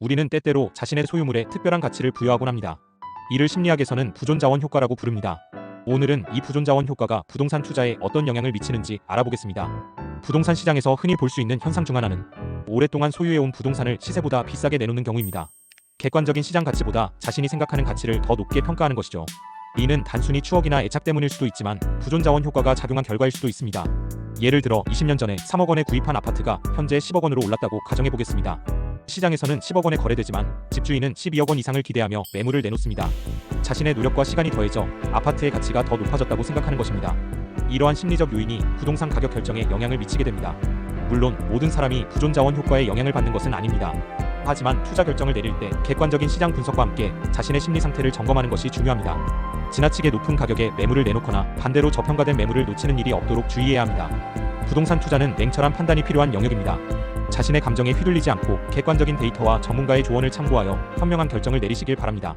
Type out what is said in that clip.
우리는 때때로 자신의 소유물에 특별한 가치를 부여하곤 합니다. 이를 심리학에서는 부존자원 효과라고 부릅니다. 오늘은 이 부존자원 효과가 부동산 투자에 어떤 영향을 미치는지 알아보겠습니다. 부동산 시장에서 흔히 볼 수 있는 현상 중 하나는 오랫동안 소유해온 부동산을 시세보다 비싸게 내놓는 경우입니다. 객관적인 시장 가치보다 자신이 생각하는 가치를 더 높게 평가하는 것이죠. 이는 단순히 추억이나 애착 때문일 수도 있지만 부존자원 효과가 작용한 결과일 수도 있습니다. 예를 들어 20년 전에 3억 원에 구입한 아파트가 현재 10억 원으로 올랐다고 가정해 보겠습니다. 시장에서는 10억 원에 거래되지만 집주인은 12억 원 이상을 기대하며 매물을 내놓습니다. 자신의 노력과 시간이 더해져 아파트의 가치가 더 높아졌다고 생각하는 것입니다. 이러한 심리적 요인이 부동산 가격 결정에 영향을 미치게 됩니다. 물론 모든 사람이 부존자원 효과에 영향을 받는 것은 아닙니다. 하지만 투자 결정을 내릴 때 객관적인 시장 분석과 함께 자신의 심리 상태를 점검하는 것이 중요합니다. 지나치게 높은 가격에 매물을 내놓거나 반대로 저평가된 매물을 놓치는 일이 없도록 주의해야 합니다. 부동산 투자는 냉철한 판단이 필요한 영역입니다. 자신의 감정에 휘둘리지 않고 객관적인 데이터와 전문가의 조언을 참고하여 현명한 결정을 내리시길 바랍니다.